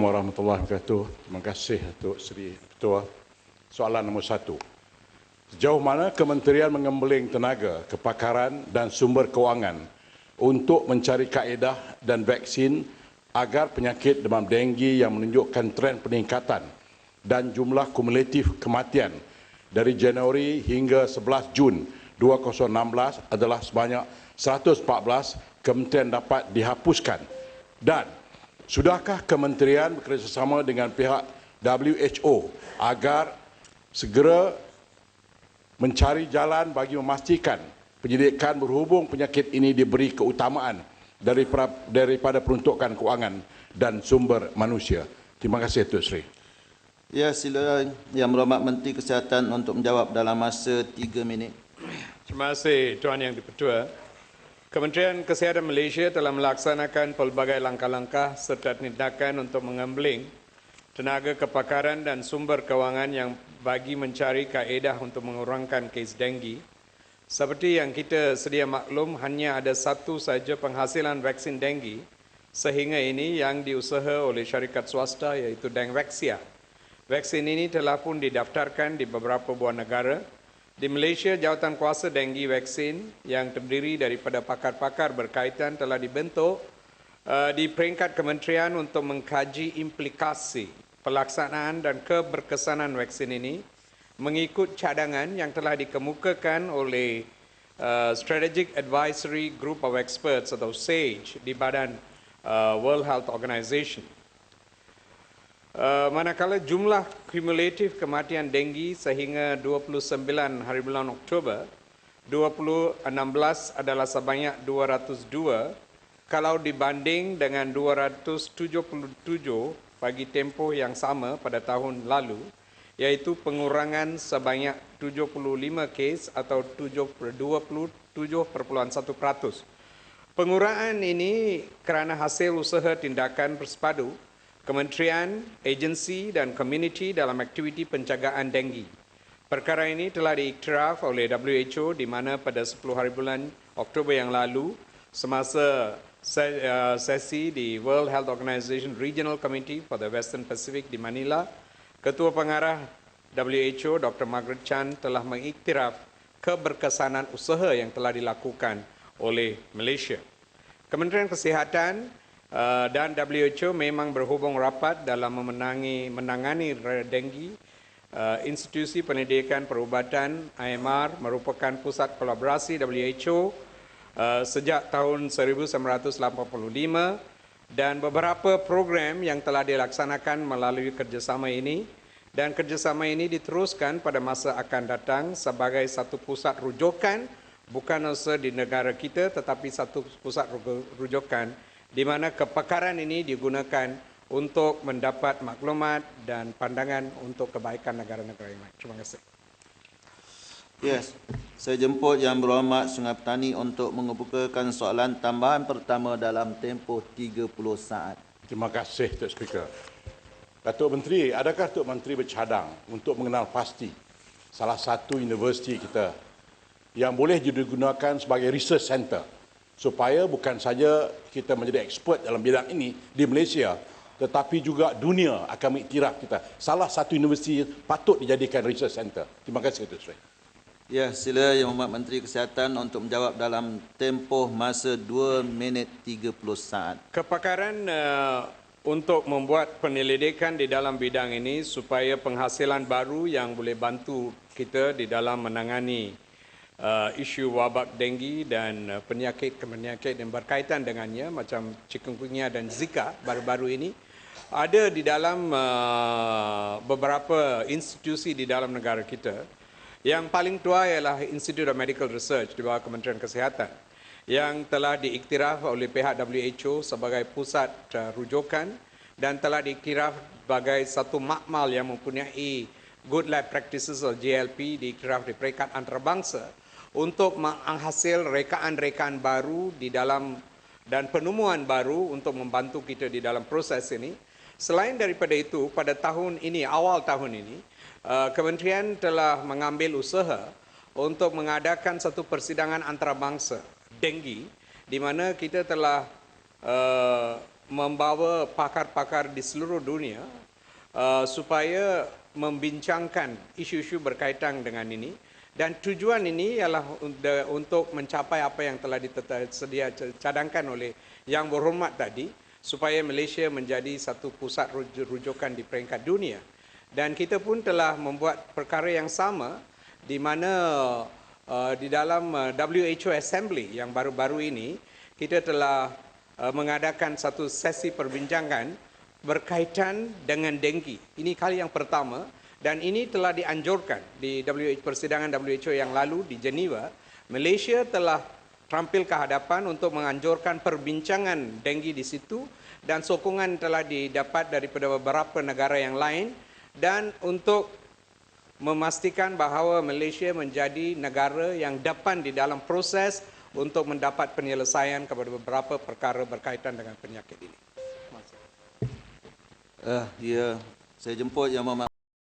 warahmatullahi wabarakatuh. Terima kasih Datuk Seri Ketua. Soalan nombor satu. Sejauh mana Kementerian mengembeling tenaga, kepakaran dan sumber kewangan untuk mencari kaedah dan vaksin agar penyakit demam denggi yang menunjukkan tren peningkatan dan jumlah kumulatif kematian dari Januari hingga 11 Jun 2016 adalah sebanyak 114 kementerian dapat dihapuskan dan sudahkah kementerian bekerjasama dengan pihak WHO agar segera mencari jalan bagi memastikan penyidikan berhubung penyakit ini diberi keutamaan daripada, daripada peruntukan kewangan dan sumber manusia. Terima kasih Tuan Sri. Ya, sila Yang Berhormat Menteri Kesihatan untuk menjawab dalam masa tiga minit. Terima kasih Tuan Yang Dipertua. Kementerian Kesihatan Malaysia telah melaksanakan pelbagai langkah-langkah serta tindakan untuk mengembeling tenaga kepakaran dan sumber kewangan yang bagi mencari kaedah untuk mengurangkan kes denggi. Seperti yang kita sedia maklum, hanya ada satu saja penghasilan vaksin denggi sehingga ini yang diusaha oleh syarikat swasta iaitu Dengvaksia. Vaksin ini telah pun didaftarkan di beberapa buah negara di Malaysia, jawatan kuasa denggi vaksin yang terdiri daripada pakar-pakar berkaitan telah dibentuk uh, di peringkat kementerian untuk mengkaji implikasi pelaksanaan dan keberkesanan vaksin ini mengikut cadangan yang telah dikemukakan oleh uh, Strategic Advisory Group of Experts atau SAGE di badan uh, World Health Organization. Uh, manakala jumlah kumulatif kematian denggi sehingga 29 hari bulan Oktober 2016 adalah sebanyak 202 kalau dibanding dengan 277 bagi tempoh yang sama pada tahun lalu iaitu pengurangan sebanyak 75 kes atau 27.1%. Pengurangan ini kerana hasil usaha tindakan bersepadu kementerian, agensi dan komuniti dalam aktiviti penjagaan denggi. Perkara ini telah diiktiraf oleh WHO di mana pada 10 hari bulan Oktober yang lalu semasa uh, sesi di World Health Organization Regional Committee for the Western Pacific di Manila, Ketua Pengarah WHO Dr. Margaret Chan telah mengiktiraf keberkesanan usaha yang telah dilakukan oleh Malaysia. Kementerian Kesihatan Uh, dan WHO memang berhubung rapat dalam memenangi, menangani denggi. Uh, institusi Pendidikan Perubatan IMR merupakan pusat kolaborasi WHO uh, sejak tahun 1985 dan beberapa program yang telah dilaksanakan melalui kerjasama ini dan kerjasama ini diteruskan pada masa akan datang sebagai satu pusat rujukan bukan sahaja di negara kita tetapi satu pusat rujukan di mana kepakaran ini digunakan untuk mendapat maklumat dan pandangan untuk kebaikan negara-negara yang lain. Terima kasih. Yes, saya jemput Yang Berhormat Sungai Petani untuk mengemukakan soalan tambahan pertama dalam tempoh 30 saat. Terima kasih, Tuan Speaker. Datuk Menteri, adakah Datuk Menteri bercadang untuk mengenal pasti salah satu universiti kita yang boleh digunakan sebagai research center supaya bukan saja kita menjadi expert dalam bidang ini di Malaysia tetapi juga dunia akan mengiktiraf kita. Salah satu universiti patut dijadikan research center. Terima kasih Tuan Sri. Ya, sila Yang Hormat Menteri Kesihatan untuk menjawab dalam tempoh masa 2 minit 30 saat. Kepakaran uh, untuk membuat penyelidikan di dalam bidang ini supaya penghasilan baru yang boleh bantu kita di dalam menangani uh, isu wabak denggi dan uh, penyakit-penyakit yang berkaitan dengannya macam chikungunya dan zika baru-baru ini ada di dalam uh, beberapa institusi di dalam negara kita. Yang paling tua ialah Institute of Medical Research di bawah Kementerian Kesihatan yang telah diiktiraf oleh pihak WHO sebagai pusat uh, rujukan dan telah diiktiraf sebagai satu makmal yang mempunyai Good Lab Practices atau GLP diiktiraf di peringkat antarabangsa untuk menghasil rekaan-rekaan baru di dalam dan penemuan baru untuk membantu kita di dalam proses ini. Selain daripada itu, pada tahun ini, awal tahun ini, uh, kementerian telah mengambil usaha untuk mengadakan satu persidangan antarabangsa, denggi, di mana kita telah uh, membawa pakar-pakar di seluruh dunia uh, supaya membincangkan isu-isu berkaitan dengan ini dan tujuan ini ialah un- untuk mencapai apa yang telah disedia cadangkan oleh yang berhormat tadi supaya Malaysia menjadi satu pusat ruj- rujukan di peringkat dunia dan kita pun telah membuat perkara yang sama di mana uh, di dalam uh, WHO Assembly yang baru-baru ini kita telah uh, mengadakan satu sesi perbincangan berkaitan dengan denggi. Ini kali yang pertama dan ini telah dianjurkan di WHO persidangan WHO yang lalu di Geneva. Malaysia telah terampil ke hadapan untuk menganjurkan perbincangan denggi di situ dan sokongan telah didapat daripada beberapa negara yang lain dan untuk memastikan bahawa Malaysia menjadi negara yang depan di dalam proses untuk mendapat penyelesaian kepada beberapa perkara berkaitan dengan penyakit ini. Uh, ya, saya jemput Yang Berhormat